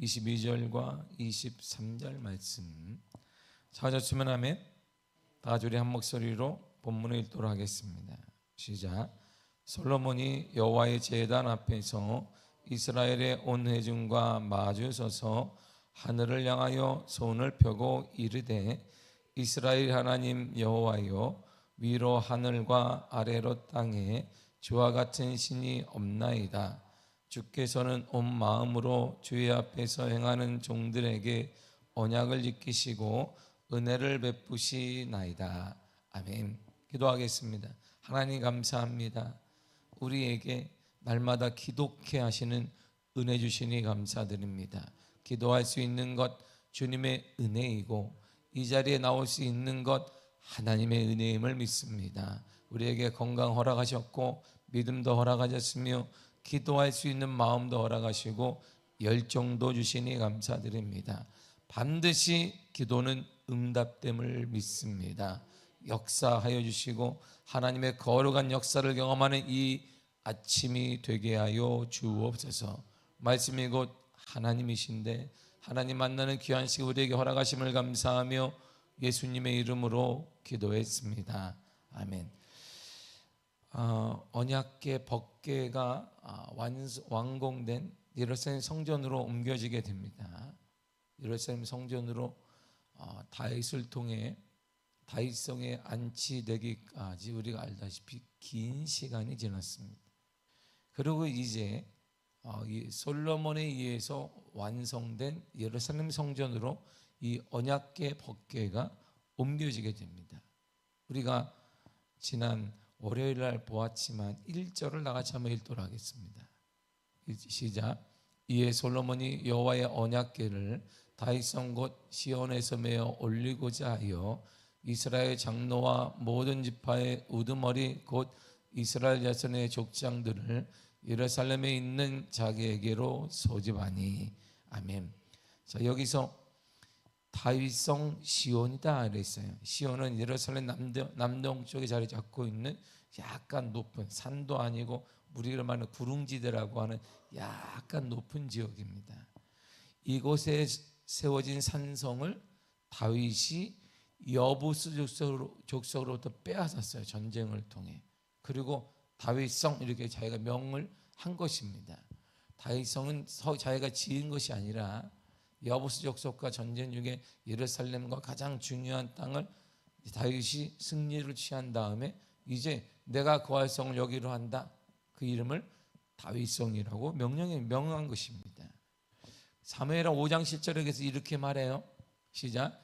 22절과 23절 말씀 찾았으면 하면 다 같이 우리 한 목소리로 본문을 읽도록 하겠습니다. 시작. 솔로몬이 여호와의 제단 앞에서 이스라엘의 온 회중과 마주 서서 하늘을 향하여 손을 펴고 이르되 이스라엘 하나님 여호와여 위로 하늘과 아래로 땅에 주와 같은 신이 없나이다. 주께서는 온 마음으로 주의 앞에서 행하는 종들에게 언약을 지키시고 은혜를 베푸시나이다. 아멘. 기도하겠습니다. 하나님 감사합니다. 우리에게 날마다 기독해 하시는 은혜 주시니 감사드립니다. 기도할 수 있는 것 주님의 은혜이고 이 자리에 나올 수 있는 것 하나님의 은혜임을 믿습니다. 우리에게 건강 허락하셨고 믿음도 허락하셨으며 기도할 수 있는 마음도 허락하시고 열정도 주시니 감사드립니다. 반드시 기도는 응답됨을 믿습니다. 역사하여 주시고 하나님의 거룩한 역사를 경험하는 이 아침이 되게 하여 주옵소서. 말씀이 곧 하나님이신데 하나님 만나는 귀한 시간 우리에게 허락하심을 감사하며 예수님의 이름으로 기도했습니다. 아멘. 어, 언약계 법계가 아, 완, 완공된 예루살렘 성전으로 옮겨지게 됩니다. 예루살렘 성전으로 어, 다윗을 통해 다윗성에 안치되기까지 우리가 알다시피 긴 시간이 지났습니다. 그리고 이제 어, 이 솔로몬에 의해서 완성된 예루살렘 성전으로 이 언약계 법궤가 옮겨지게 됩니다. 우리가 지난 월요일 날 보았지만 1절을 나 같이 한번 읽도록 하겠습니다. 시작. 이에 솔로몬이 여호와의 언약궤를 다윗성 곧 시온에서 메어 올리고자 하여 이스라엘 장로와 모든 지파의 우두머리 곧 이스라엘 자손의 족장들을 예루살렘에 있는 자기에게로 소집하니 아멘. 자 여기서 다윗성 시온이다 그랬어요. 시온은 예루살렘 남동, 남동쪽에 자리 잡고 있는 약간 높은 산도 아니고 우리가 말하는 구릉지대라고 하는 약간 높은 지역입니다. 이곳에 세워진 산성을 다윗이 여부스 족속으로, 족속으로부터 빼앗았어요. 전쟁을 통해. 그리고 다윗성 이렇게 자기가 명을 한 것입니다. 다윗성은 자기가 지은 것이 아니라 여부스 족속과 전쟁 중에 예루살렘과 가장 중요한 땅을 다윗이 승리를 취한 다음에 이제 내가 거할 성을 여기로 한다. 그 이름을 다윗성이라고 명령에 명한 것입니다. 사무엘하 5장 7절에서 이렇게 말해요. 시작.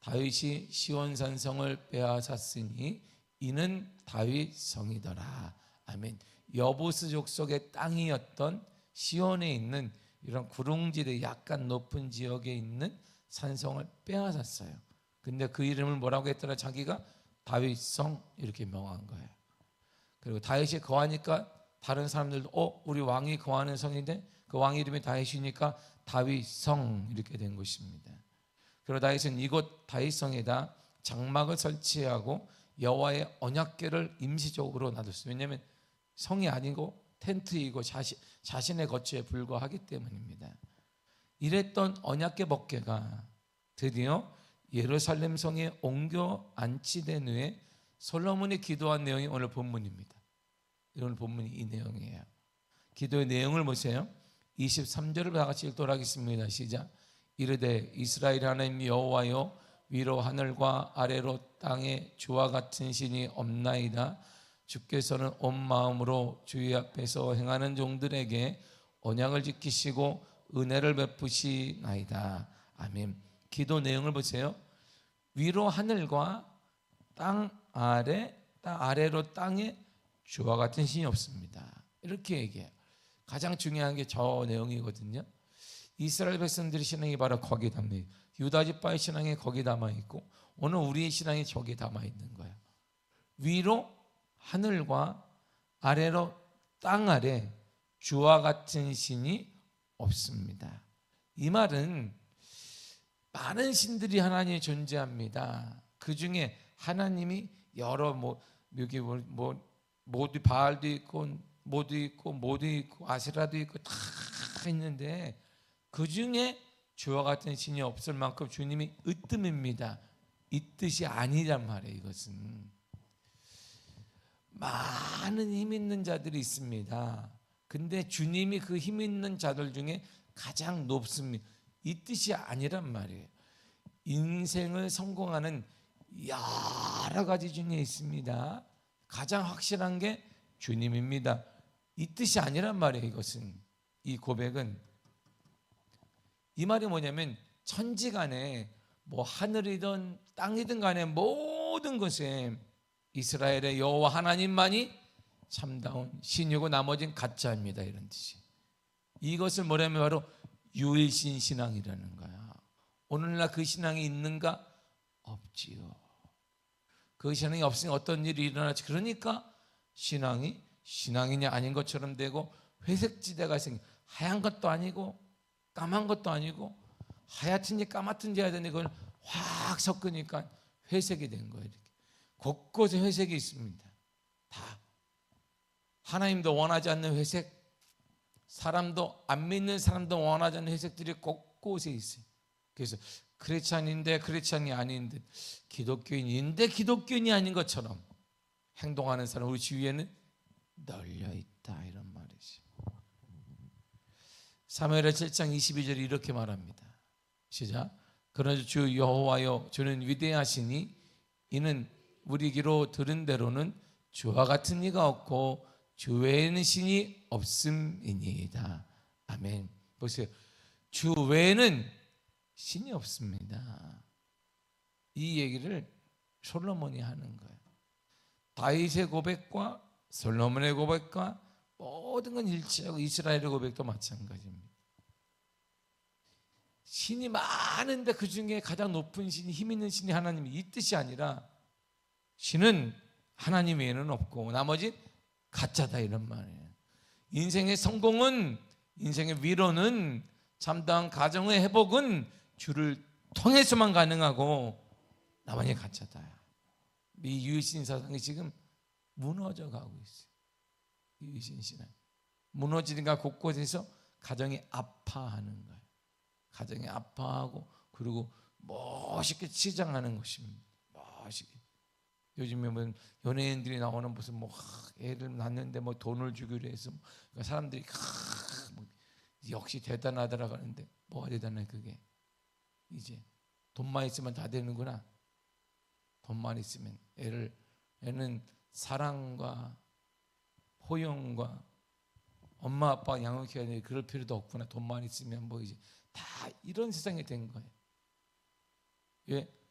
다윗이 시온산 성을 빼앗았으니 이는 다윗 성이더라. 아멘. 여보스 족속의 땅이었던 시온에 있는 이런 구릉지대 약간 높은 지역에 있는 산성을 빼앗았어요. 근데 그 이름을 뭐라고 했더라? 자기가 다윗성 이렇게 명한 거예요. 그리고 다윗이 거하니까 다른 사람들도 어 우리 왕이 거하는 성인데 그 왕 이름이 다윗이니까 다윗성 이렇게 된 것입니다. 그리고 다윗은 이곳 다윗성에다 장막을 설치하고 여호와의 언약궤를 임시적으로 놔뒀어요. 왜냐하면 성이 아니고 텐트이고 자신, 자신의 거처에 불과하기 때문입니다. 이랬던 언약궤 법궤가 드디어 예루살렘 성에 옮겨 안치된 후에 솔로몬이 기도한 내용이 오늘 본문입니다. 오늘 본문이 이 내용이에요. 기도의 내용을 보세요. 23절을 다 같이 읽도록 하겠습니다. 시작. 이르되 이스라엘 하나님 여호와여 위로 하늘과 아래로 땅에 주와 같은 신이 없나이다. 주께서는 온 마음으로 주의 앞에서 행하는 종들에게 언약을 지키시고 은혜를 베푸시나이다. 아멘. 기도 내용을 보세요. 위로 하늘과 땅 아래, 땅 아래로 땅에 주와 같은 신이 없습니다. 이렇게 얘기해요. 가장 중요한 게 저 내용이거든요. 이스라엘 백성들의 신앙이 바로 거기에 담겨 있고 유다 지파의 신앙이 거기에 담아 있고 오늘 우리의 신앙이 저기에 담아 있는 거예요. 위로 하늘과 아래로 땅 아래 주와 같은 신이 없습니다. 이 말은 많은 신들이 하나님이 존재합니다. 그 중에 하나님이 여러 뭐 여기 뭐, 뭐 모두 바알도 있고 모두 있고 모두 있고 아시라도 있고 다 있는데 그 중에 주와 같은 신이 없을 만큼 주님이 으뜸입니다. 이 뜻이 아니란 말이에요. 이것은 많은 힘 있는 자들이 있습니다. 근데 주님이 그 힘 있는 자들 중에 가장 높습니다. 이 뜻이 아니란 말이에요. 인생을 성공하는 여러 가지 중에 있습니다. 가장 확실한 게 주님입니다. 이 뜻이 아니란 말이에요. 이것은 이 고백은 이 말이 뭐냐면 천지간에 뭐 하늘이든 땅이든 간에 모든 것에 이스라엘의 여호와 하나님만이 참다운 신이고 나머진 가짜입니다. 이런 뜻이. 이것을 뭐냐면 바로 유일신 신앙이라는 거야. 오늘날 그 신앙이 있는가? 없지요. 그 신앙이 없으니 어떤 일이 일어나지? 그러니까 신앙이 신앙이냐 아닌 것처럼 되고 회색 지대가 생겨 하얀 것도 아니고 까만 것도 아니고 하얗든지 까맣든지 해야 되는데 그걸 확 섞으니까 회색이 된 거예요. 곳곳에 회색이 있습니다. 다 하나님도 원하지 않는 회색, 사람도 안 믿는 사람도 원하지 않는 회색들이 곳곳에 있어요. 그래서 크리스찬인데 크리스찬이 아닌데 기독교인인데 기독교인이 아닌 것처럼 행동하는 사람 우리 주위에는 널려 있다 이런 말이지. 사무엘하 7장 22절에 이렇게 말합니다. 시작. 그러나 주 여호와여 주는 위대하시니 이는 우리기로 들은 대로는 주와 같은 이가 없고 주 외에는 신이 없음이니이다. 아멘. 보세요. 주 외에는 신이 없습니다. 이 얘기를 솔로몬이 하는 거예요. 다윗의 고백과 솔로몬의 고백과 모든 건 일치하고 이스라엘의 고백도 마찬가지입니다. 신이 많은데 그 중에 가장 높은 신이 힘 있는 신이 하나님이 이 뜻이 아니라 신은 하나님 외에는 없고 나머지 가짜다 이런 말이에요. 인생의 성공은 인생의 위로는 참다운 가정의 회복은 주를 통해서만 가능하고 나머지 가짜다. 이 유신 사상이 지금 무너져 가고 있어요. 유신 신앙 무너지니까 곳곳에서 가정이 아파하는 거예요. 가정이 아파하고 그리고 멋있게 치장하는 것입니다. 멋있게. 요즘에 뭐 연예인들이 나오는 무슨 뭐 애를 낳는데 뭐 돈을 주기로 해서 그러니까 사람들이 뭐 역시 대단하더라 하는데 뭐가 대단해 그게 이제 돈만 있으면 다 되는구나. 돈만 있으면 애를 애는 사랑과 포용과 엄마 아빠 양육해야 돼 그럴 필요도 없구나. 돈만 있으면 뭐 이제 다 이런 세상이 된 거예요. 예.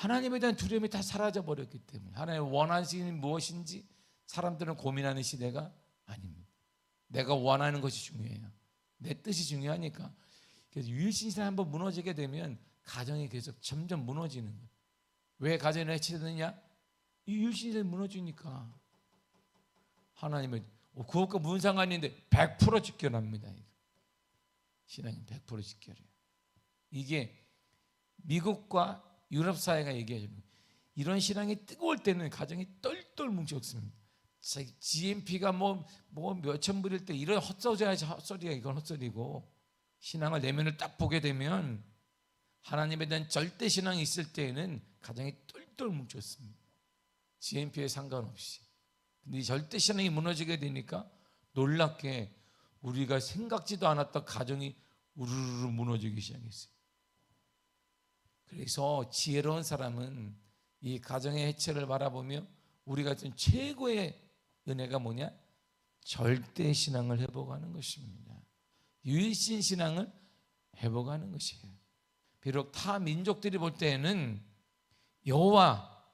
하나님에 대한 두려움이 다 사라져 버렸기 때문에 하나님 원하시는 무엇인지 사람들은 고민하는 시대가 아닙니다. 내가 원하는 것이 중요해요. 내 뜻이 중요하니까. 그래서 유일신이 한번 무너지게 되면 가정이 계속 점점 무너지는 거예요. 왜 가정이 해치되느냐? 이 유일신이 무너지니까. 하나님은 어, 그것과 무슨 상관인데 100% 지켜납니다. 신앙이 100% 지켜요. 이게 미국과 유럽 사회가 얘기하죠. 이런 신앙이 뜨거울 때는 가정이 똘똘 뭉쳤습니다. GMP가 뭐, 뭐 몇천 불일 때 이런 헛소리야, 헛소리야, 이건 헛소리고 신앙을 내면을 딱 보게 되면 하나님에 대한 절대 신앙이 있을 때에는 가정이 똘똘 뭉쳤습니다. GMP에 상관없이. 근데 이 절대 신앙이 무너지게 되니까 놀랍게 우리가 생각지도 않았던 가정이 우르르 무너지기 시작했어요. 그래서 지혜로운 사람은 이 가정의 해체를 바라보며 우리 같은 최고의 은혜가 뭐냐? 절대 신앙을 회복하는 것입니다. 유일신 신앙을 회복하는 것이에요. 비록 타 민족들이 볼 때에는 여호와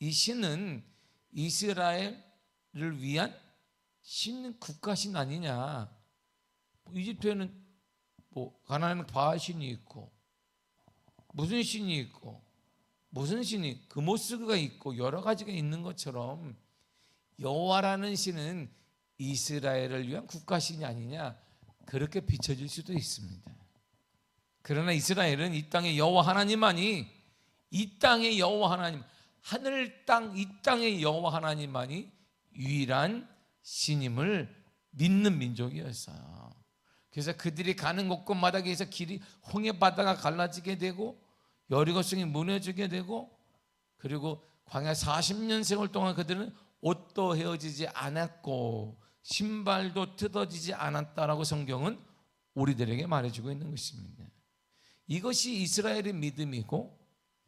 이 신은 이스라엘을 위한 신 국가신 아니냐? 이집트에는 뭐 가나안은 바알 신이 있고 무슨 신이 있고 무슨 신이 그모스가 있고 여러 가지가 있는 것처럼 여호와라는 신은 이스라엘을 위한 국가신이 아니냐 그렇게 비춰질 수도 있습니다. 그러나 이스라엘은 이 땅의 여호와 하나님만이 이 땅의 여호와 하나님 하늘 땅 이 땅의 여호와 하나님만이 유일한 신임을 믿는 민족이었어요. 그래서 그들이 가는 곳곳마다에서 길이 홍해 바다가 갈라지게 되고 여리고성이 무너지게 되고 그리고 광야 40년 생활 동안 그들은 옷도 헤어지지 않았고 신발도 뜯어지지 않았다라고 성경은 우리들에게 말해주고 있는 것입니다. 이것이 이스라엘의 믿음이고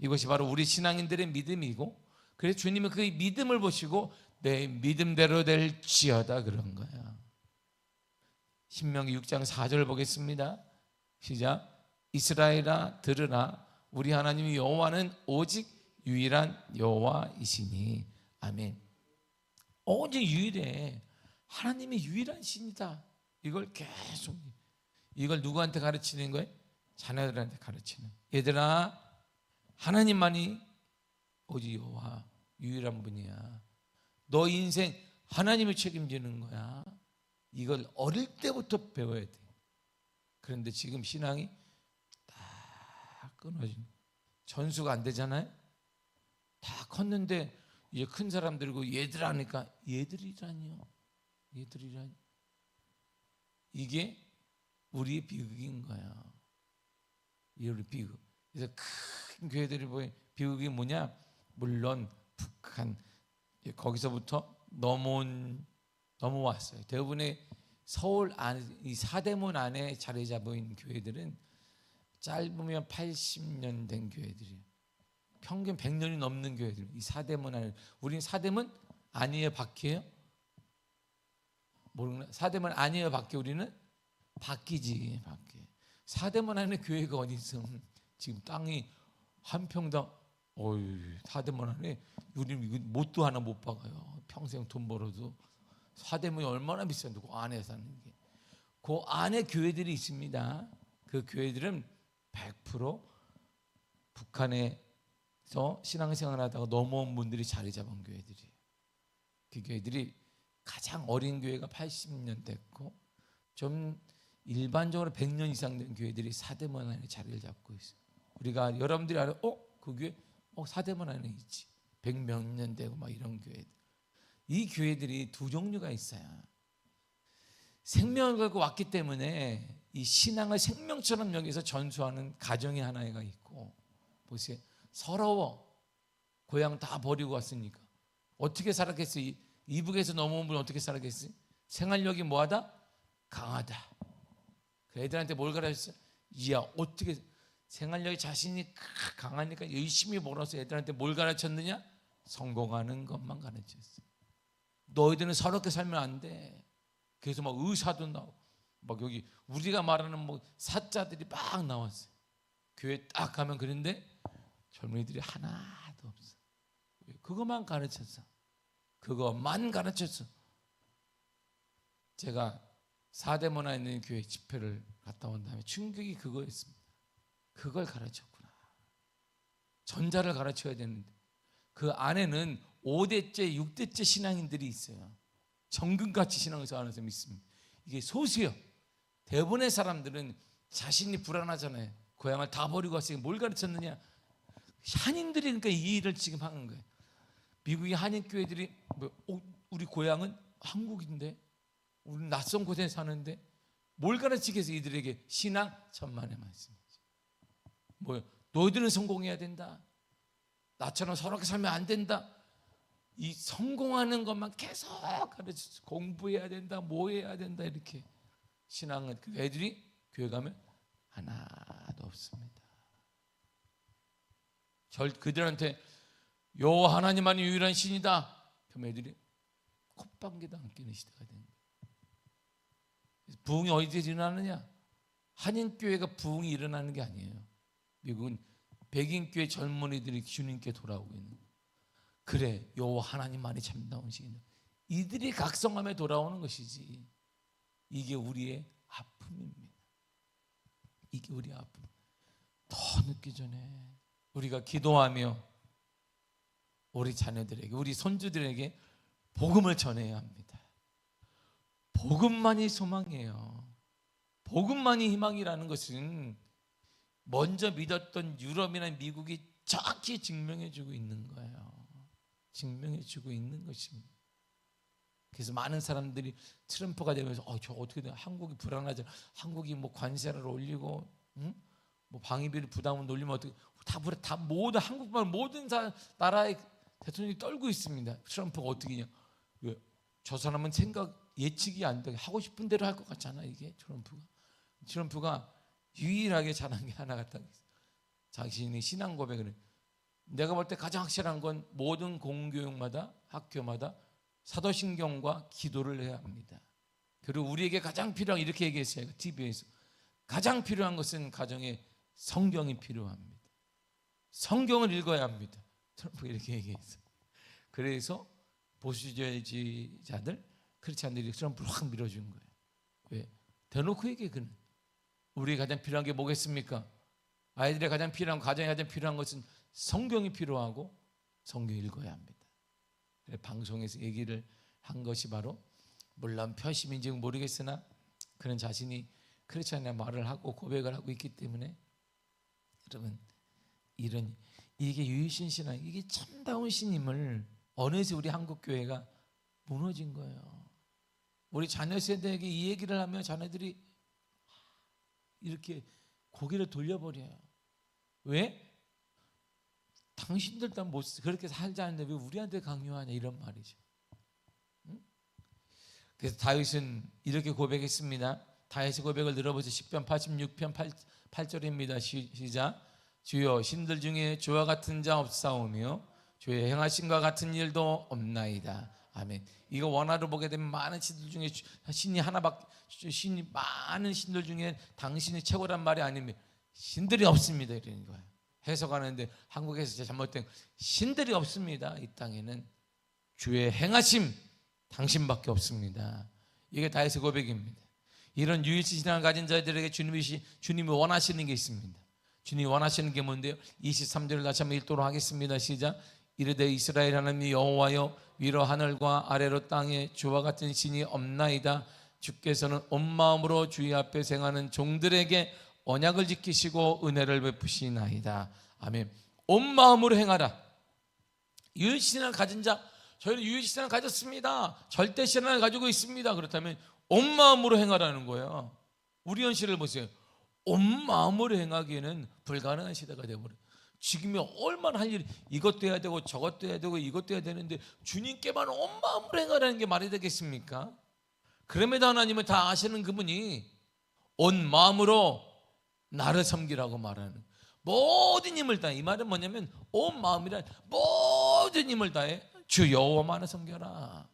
이것이 바로 우리 신앙인들의 믿음이고 그래서 주님은 그 믿음을 보시고 내 믿음대로 될지어다 그런 거야. 신명기 6장 4절 보겠습니다. 시작. 이스라엘아 들으라 우리 하나님 여호와는 오직 유일한 여호와이시니 아멘. 오직 유일해. 하나님이 유일한 신이다. 이걸 계속 이걸 누구한테 가르치는 거예요? 자녀들한테 가르치는. 얘들아 하나님만이 오직 여호와 유일한 분이야. 너 인생 하나님이 책임지는 거야. 이걸 어릴 때부터 배워야 돼. 그런데 지금 신앙이 다 끊어진 전수가 안 되잖아요. 다 컸는데 이제 큰 사람들이고 얘들 하니까 얘들이라니요. 얘들이라니. 이게 우리의 비극인 거야. 이 우리 비극. 그래서 큰 교회들이 보여 비극이 뭐냐? 물론 북한 거기서부터 넘어온 넘어왔어요. 대부분의 서울 안, 이 사대문 안에 자리 있는 교회들은 짧으면 80년 된 교회들이에요. 평균 100년이 넘는 교회들. 이 사대문 안에 우리는 사대문 아니에요, 밖이에요? 모르나? 사대문 아니에요, 밖에 우리는 밖이지, 밖에. 사대문 안에 교회가 어디 있어? 지금 땅이 한 평당 어이 사대문 안에 우리는 못도 하나 못 박아요. 평생 돈 벌어도 사대문이 얼마나 비싼데 그 안에 사는 게. 그 안에 교회들이 있습니다. 그 교회들은 100% 북한에서 신앙생활 하다가 넘어온 분들이 자리 잡은 교회들이에요. 그 교회들이 가장 어린 교회가 80년 됐고 좀 일반적으로 100년 이상 된 교회들이 사대문 안에 자리를 잡고 있어요. 우리가 여러분들이 알아, 어? 그 교회, 어 사대문 안에 있지. 100몇 년 되고 막 이런 교회들. 이 교회들이 두 종류가 있어요. 생명을 걸고 왔기 때문에 이 신앙을 생명처럼 여기서 전수하는 가정이 하나가 있고 보세요. 서러워. 고향 다 버리고 왔으니까. 어떻게 살았겠어요? 이- 이북에서 넘어온 분은 어떻게 살았겠어요? 생활력이 뭐하다? 강하다. 그 애들한테 뭘 가르쳤어요? 이야 어떻게 생활력이 자신이 크- 강하니까 열심히 벌어서 애들한테 뭘 가르쳤느냐? 성공하는 것만 가르쳤어요. 너희들은 서럽게 살면 안 돼. 그래서 막 의사도 나오고 막 여기 우리가 말하는 뭐 사자들이 막 나왔어요. 교회 딱 가면 그런데 젊은이들이 하나도 없어. 왜? 그것만 가르쳤어. 그것만 가르쳤어. 제가 사대문화에 있는 교회 집회를 갔다 온 다음에 충격이 그거였습니다. 그걸 가르쳤구나. 전자를 가르쳐야 되는데 그 안에는 5대째, 6대째 신앙인들이 있어요. 정금같이 신앙생활 하면서 믿습니다. 이게 소수요. 대부분의 사람들은 자신이 불안하잖아요. 고향을 다 버리고 왔으니 뭘 가르쳤느냐? 한인들이 그러니까 이 일을 지금 하는 거예요. 미국의 한인 교회들이 뭐, 어, 우리 고향은 한국인데 우리 낯선 곳에 사는데 뭘 가르치겠어 이들에게 신앙 천만의 말씀이죠. 뭐요? 너희들은 성공해야 된다. 나처럼 서럽게 살면 안 된다. 이 성공하는 것만 계속 가르쳐 공부해야 된다, 뭐 해야 된다 이렇게 신앙은 그 애들이 교회 가면 하나도 없습니다. 절 그들한테 요 하나님만이 유일한 신이다. 그럼 애들이 콧방귀도 안 끼는 시대가 된 거예요. 부흥이 어디서 일어나느냐? 한인 교회가 부흥이 일어나는 게 아니에요. 미국은 백인 교회 젊은이들이 주님께 돌아오고 있는. 그래 요 하나님만이 참다운 신이다. 이들이 각성함에 돌아오는 것이지. 이게 우리의 아픔입니다. 이게 우리의 아픔. 더 늦기 전에 우리가 기도하며 우리 자녀들에게 우리 손주들에게 복음을 전해야 합니다. 복음만이 소망이에요. 복음만이 희망이라는 것은 먼저 믿었던 유럽이나 미국이 정확히 증명해주고 있는 거예요. 증명해주고 있는 것입니다. 그래서 많은 사람들이 트럼프가 되면서 어, 저 어떻게 돼? 한국이 불안하죠. 한국이 뭐 관세를 올리고 응? 뭐 방위비를 부담을 놀리면 어떻게 다 불- 다 모든 한국만 모든 사- 나라의 대통령이 떨고 있습니다. 트럼프가 어떻게냐? 왜? 저 사람은 생각 예측이 안 되게 하고 싶은 대로 할 것 같잖아 이게 트럼프가. 트럼프가 유일하게 잘한 게 하나 같다. 자신이 신앙 고백을 해. 내가 볼 때 가장 확실한 건 모든 공교육마다 학교마다 사도신경과 기도를 해야 합니다. 그리고 우리에게 가장 필요한 이렇게 얘기했어요. TV에서 가장 필요한 것은 가정에 성경이 필요합니다. 성경을 읽어야 합니다. 트럼프 이렇게 얘기했어. 그래서 보수주의자들 크리스찬들이 트럼프를 확 밀어준 거예요. 왜? 대놓고 얘기해 그는. 우리 가장 필요한 게 뭐겠습니까? 아이들의 가장 필요한 가정에 가장 필요한 것은 성경이 필요하고 성경 읽어야 합니다. 그래, 방송에서 얘기를 한 것이 바로 물론 표심인지 모르겠으나 그는 자신이 크리스찬의 말을 하고 고백을 하고 있기 때문에 여러분 이런 이게 유일신 신앙 이게 참다운 신임을 어느새 우리 한국 교회가 무너진 거예요. 우리 자녀 세대에게 이 얘기를 하면 자녀들이 이렇게 고개를 돌려버려요. 왜? 당신들 다못 그렇게 살지 않는데 왜 우리한테 강요하냐 이런 말이죠. 응? 그래서 다윗은 이렇게 고백했습니다. 다윗의 고백을 들어보세요. 10편 86편 8, 8절입니다. 시작. 주여 신들 중에 주와 같은 자 없사오며 주의 행하심과 같은 일도 없나이다. 아멘. 이거 원화로 보게 되면 많은 신들 중에 주- 신이 하나밖에 신이 많은 신들 중에 당신이 최고란 말이 아니면 신들이 없습니다 이러는 거예요. 해석하는데 한국에서 잘못된 신들이 없습니다. 이 땅에는 주의 행하심 당신밖에 없습니다. 이게 다윗의 고백입니다. 이런 유일신 신앙을 가진 자들에게 주님이 주님이 원하시는 게 있습니다. 주님이 원하시는 게 뭔데요? 23절을 다시 한번 읽도록 하겠습니다. 시작. 이르되 이스라엘 하나님 여호와여 위로 하늘과 아래로 땅에 주와 같은 신이 없나이다. 주께서는 온 마음으로 주의 앞에 생하는 종들에게 언약을 지키시고 은혜를 베푸시나이다. 아멘. 온 마음으로 행하라. 유일신앙을 가진 자, 저희는 유일신앙을 가졌습니다. 절대 신앙을 가지고 있습니다. 그렇다면 온 마음으로 행하라는 거예요. 우리 현실을 보세요. 온 마음으로 행하기에는 불가능한 시대가 되어버려. 지금이 얼마나 할 일이 이것도 해야 되고 저것도 해야 되고 이것도 해야 되는데 주님께만 온 마음으로 행하라는 게 말이 되겠습니까? 그럼에도 하나님은 다 아시는 그분이 온 마음으로 나를 섬기라고 말하는 모든 힘을 다해. 이 말은 뭐냐면 온 마음이란 모든 힘을 다해. 주 여호와만을 섬겨라.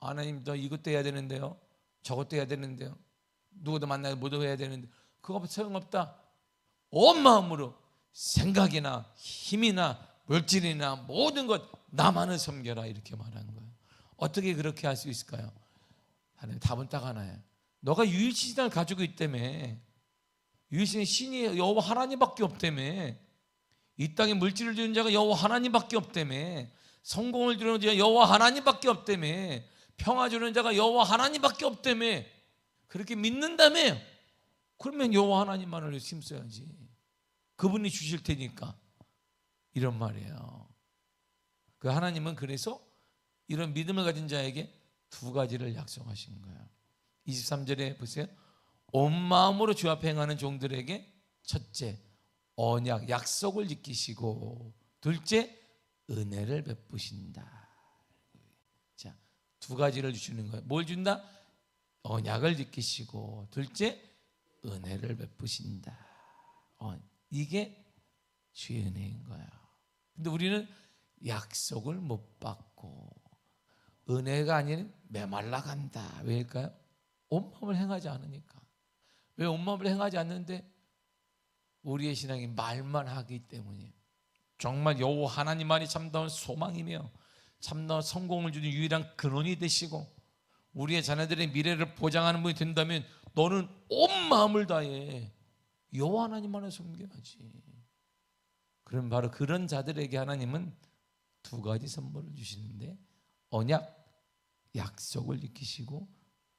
하나님 너 이것도 해야 되는데요. 저것도 해야 되는데요. 누구도 만나고 뭐도 해야 되는데. 그거 소용없다. 온 마음으로 생각이나 힘이나 물질이나 모든 것 나만을 섬겨라. 이렇게 말한 거예요. 어떻게 그렇게 할 수 있을까요? 하나님 답은 딱 하나예요. 너가 유일신앙을 가지고 있다며 유일신의 신이 여호와 하나님밖에 없다며. 이 땅에 물질을 주는 자가 여호와 하나님밖에 없다며. 성공을 주는 자가 여호와 하나님밖에 없다며. 평화 주는 자가 여호와 하나님밖에 없다며. 그렇게 믿는다며. 그러면 여호와 하나님만을 힘써야지. 그분이 주실 테니까. 이런 말이에요. 그 하나님은 그래서 이런 믿음을 가진 자에게 두 가지를 약속하신 거예요. 23절에 보세요 온 마음으로 주 앞에 행하는 종들에게 첫째 언약 약속을 지키시고 둘째 은혜를 베푸신다. 자, 두 가지를 주시는 거예요. 뭘 준다? 언약을 지키시고 둘째 은혜를 베푸신다. 어, 이게 주의 은혜인 거야. 근데 우리는 약속을 못 받고 은혜가 아닌 메말라 간다. 왜일까요? 온 마음을 행하지 않으니까. 왜 온 마음을 행하지 않는데 우리의 신앙이 말만 하기 때문이에요. 정말 여호와 하나님만이 참다운 소망이며 참다운 성공을 주는 유일한 근원이 되시고 우리의 자녀들의 미래를 보장하는 분이 된다면 너는 온 마음을 다해 여호와 하나님만을 섬겨야지. 그럼 바로 그런 자들에게 하나님은 두 가지 선물을 주시는데 언약 약속을 지키시고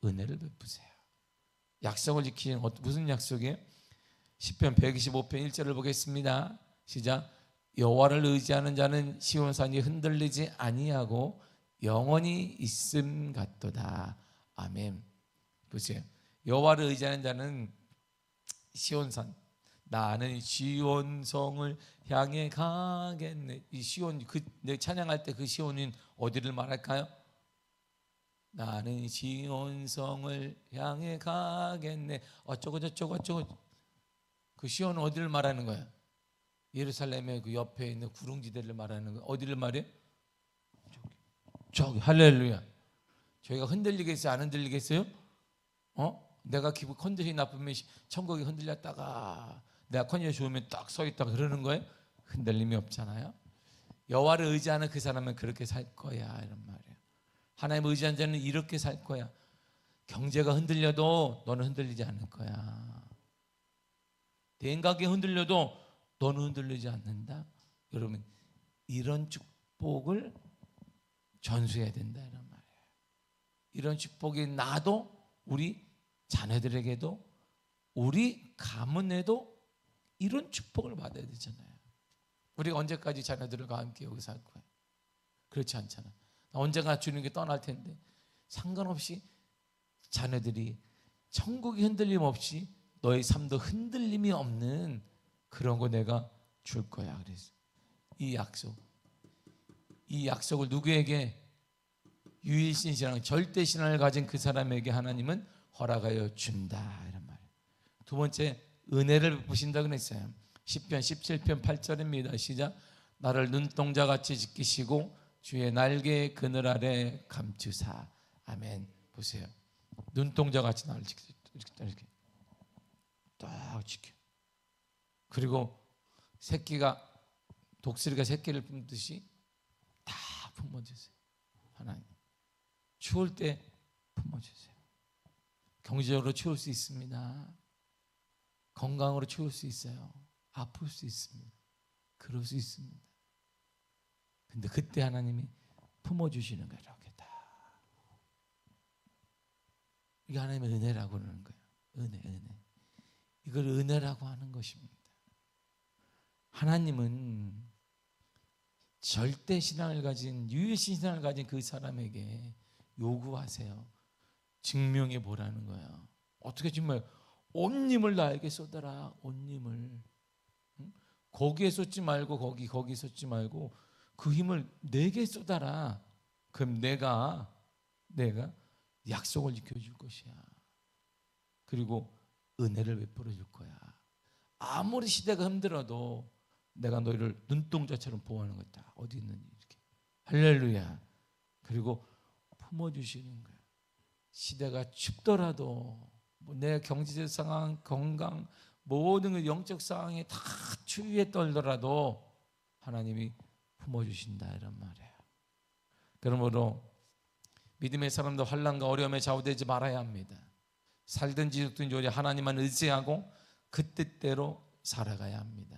은혜를 베푸세요. 약속을 지키는 어- 무슨 약속이에요? 시편 125편 1절을 보겠습니다. 시작. 여호와를 의지하는 자는 시온산이 흔들리지 아니하고 영원히 있음 같도다. 아멘. 보세요. 여호와를 의지하는 자는 시온산 나는 시온성을 향해 가겠네. 이 시온 그내 찬양할 때 그 시온인 어디를 말할까요? 나는 시온성을 향해 가겠네. 어쩌고 저쩌고 어쩌고 그 시온은 어디를 말하는 거야? 예루살렘의 그 옆에 있는 구릉지대를 말하는 거. 어디를 말해? 저기, 저기 할렐루야. 저희가 흔들리겠어요? 안 흔들리겠어요? 어? 내가 기분 컨디션이 나쁘면 시- 천국이 흔들렸다가 내가 컨디션이 좋으면 딱 서 있다가 그러는 거예요? 흔들림이 없잖아요. 여호와를 의지하는 그 사람은 그렇게 살 거야 이런 말이에요. 하나님 의지한 자는 이렇게 살 거야. 경제가 흔들려도 너는 흔들리지 않을 거야. 대인관계 흔들려도 너는 흔들리지 않는다. 여러분 이런 축복을 전수해야 된다 이런 말이에요. 이런 축복이 나도 우리 자녀들에게도 우리 가문에도 이런 축복을 받아야 되잖아요. 우리가 언제까지 자녀들과 함께 여기 살 거예요? 그렇지 않잖아. 언젠가 주님께 떠날 텐데 상관없이 자녀들이 천국이 흔들림 없이 너의 삶도 흔들림이 없는 그런 거 내가 줄 거야. 그래서 이 약속, 이 약속을 누구에게 유일신 신앙, 절대 신앙을 가진 그 사람에게 하나님은 허락하여 준다 이런 말. 두 번째 은혜를 베푸신다 그랬어요. 10편 17편 8절입니다. 시작. 나를 눈동자 같이 지키시고 주의 날개 그늘 아래 감추사. 아멘. 보세요. 눈동자 같이 나를 이렇게 이렇게 딱 지켜. 그리고 새끼가 독수리가 새끼를 품듯이 다 품어주세요. 하나님. 추울 때 품어주세요. 경제적으로 추울 수 있습니다. 건강으로 추울 수 있어요. 아플 수 있습니다. 그럴 수 있습니다. 근데 그때 하나님이 품어주시는 거예요. 이렇게 다. 이게 하나님의 은혜라고 그러는 거예요. 은혜, 은혜. 이걸 은혜라고 하는 것입니다. 하나님은 절대 신앙을 가진 유일신 신앙을 가진 그 사람에게 요구하세요. 증명해 보라는 거야. 어떻게 정말 온 힘을 나에게 쏟아라. 온 힘을. 응? 거기에 쏟지 말고 거기 거기 쏟지 말고 그 힘을 내게 쏟아라. 그럼 내가 내가 약속을 지켜줄 것이야. 그리고 은혜를 베풀어 줄 거야. 아무리 시대가 힘들어도 내가 너희를 눈동자처럼 보호하는 거다. 어디 있는지 이렇게. 할렐루야. 그리고 품어 주시는 거야. 시대가 춥더라도 뭐 내 경제적 상황, 건강 모든 그 영적 상황이 다 추위에 떨더라도 하나님이 품어주신다 이런 말이에요. 그러므로 믿음의 사람도 환란과 어려움에 좌우되지 말아야 합니다. 살든지 죽든지 오직 하나님만 의지하고 그 뜻대로 살아가야 합니다.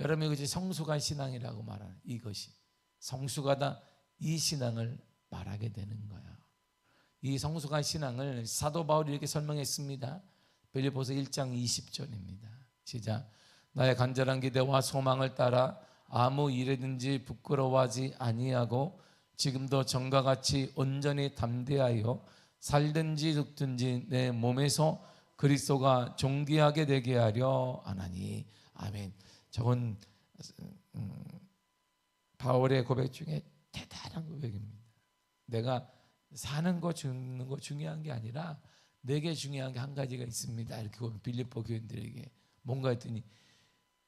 여러분 이것이 성숙한 신앙이라고 말하는 이것이 성숙하다 이 신앙을 말하게 되는 거야. 이 성숙한 신앙을 사도 바울이 이렇게 설명했습니다. 빌립보서 1장 20절입니다. 시작. 나의 간절한 기대와 소망을 따라 아무 일에든지 부끄러워하지 아니하고 지금도 전과 같이 온전히 담대하여 살든지 죽든지 내 몸에서 그리스도가 존귀하게 되게 하려 하나니 아멘. 저건 음, 바울의 고백 중에 대단한 고백입니다. 내가 사는 거 죽는 거 중요한 게 아니라 내게 중요한 게 한 가지가 있습니다. 이렇게 빌립보 교인들에게 뭔가 했더니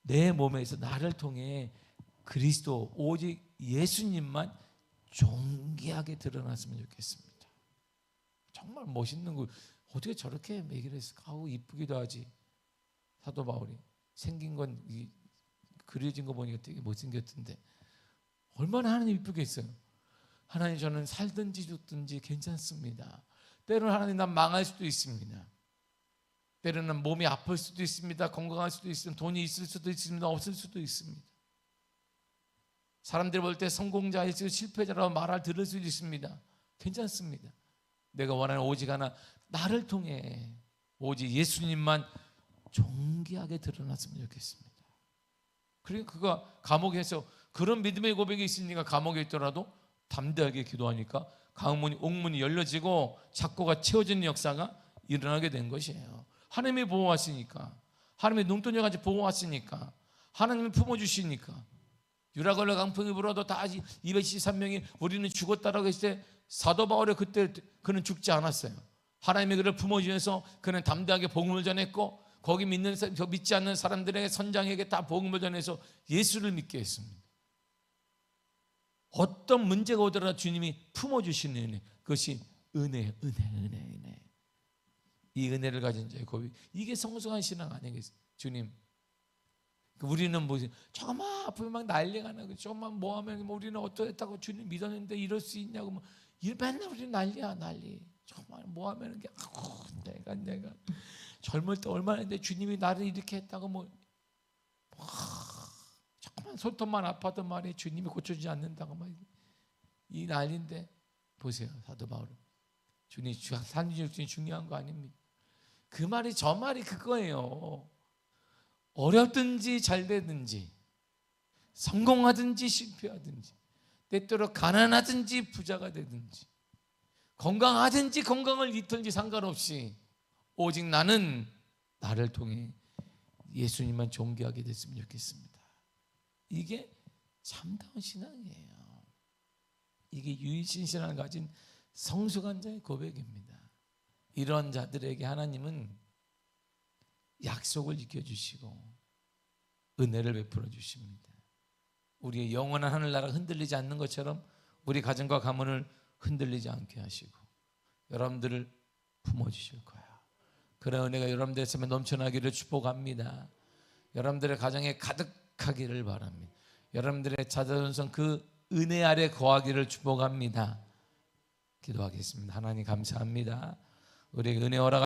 내 몸에서 나를 통해 그리스도 오직 예수님만 존귀하게 드러났으면 좋겠습니다. 정말 멋있는 거 어떻게 저렇게 얘기를 했을까? 아우 이쁘기도 하지. 사도 바울이 생긴 건 이, 그려진 거 보니까 되게 못생겼던데 얼마나 하나님 이쁘겠어요. 하나님 저는 살든지 죽든지 괜찮습니다. 때로는 하나님 난 망할 수도 있습니다. 때로는 몸이 아플 수도 있습니다. 건강할 수도 있습니다. 돈이 있을 수도 있습니다. 없을 수도 있습니다. 사람들이 볼 때 성공자일지 실패자라고 말할 들을 수도 있습니다. 괜찮습니다. 내가 원하는 오직 하나 나를 통해 오직 예수님만 존귀하게 드러났으면 좋겠습니다. 그리고 그가 감옥에서 그런 믿음의 고백이 있으니까 감옥에 있더라도 담대하게 기도하니까 강문이 옥문이 열려지고 착고가 채워지는 역사가 일어나게 된 것이에요. 하나님이 보호하시니까 하나님의 눈동자같이 보호하시니까 하나님이 품어주시니까 유라걸레 강풍이 불어도 다 223명이 우리는 죽었다라고 했을 때 사도 바울이 그때 그는 죽지 않았어요. 하나님이 그를 품어주셔서 그는 담대하게 복음을 전했고 거기 믿는 믿지 않는 사람들에게 선장에게 다 복음을 전해서 예수를 믿게 했습니다. 어떤 문제가 오더라도 주님이 품어주시는 은혜 그것이 은혜 은혜 은혜 은혜 이 은혜를 가진 자의 고백 이게 성숙한 신앙 아니겠어요 주님 그 우리는 뭐 조금만 아프면 막 난리가 나고 조금만 뭐 하면 뭐 우리는 어떠했다고 주님 믿었는데 이럴 수 있냐고 뭐 이- 맨날 우리 난리야 난리. 조금만 뭐 하면 이게 아우 내가 내가. 젊을 때 얼마나 했는데 주님이 나를 이렇게 했다고 뭐. 와, 조금만 손톱만 아파도 말이 주님이 고쳐주지 않는다고 막이 난리인데. 보세요 사도 바울은. 주님 산지 주님 중요한 거 아닙니까? 그 말이 저 말이 그거예요. 어렵든지 잘 되든지 성공하든지 실패하든지 때때로 가난하든지 부자가 되든지 건강하든지 건강을 잃든지 상관없이 오직 나는 나를 통해 예수님만 존귀하게 됐으면 좋겠습니다. 이게 참다운 신앙이에요. 이게 유일신 신앙을 가진 성숙한 자의 고백입니다. 이런 자들에게 하나님은 약속을 지켜주시고 은혜를 베풀어 주십니다. 우리의 영원한 하늘나라가 흔들리지 않는 것처럼 우리 가정과 가문을 흔들리지 않게 하시고 여러분들을 품어 주실 거야. 그런 은혜가 여러분들 있으면 넘쳐나기를 축복합니다. 여러분들의 가정에 가득하기를 바랍니다. 여러분들의 자자손손 그 은혜 아래 거하기를 축복합니다. 기도하겠습니다. 하나님 감사합니다. 우리 은혜 허락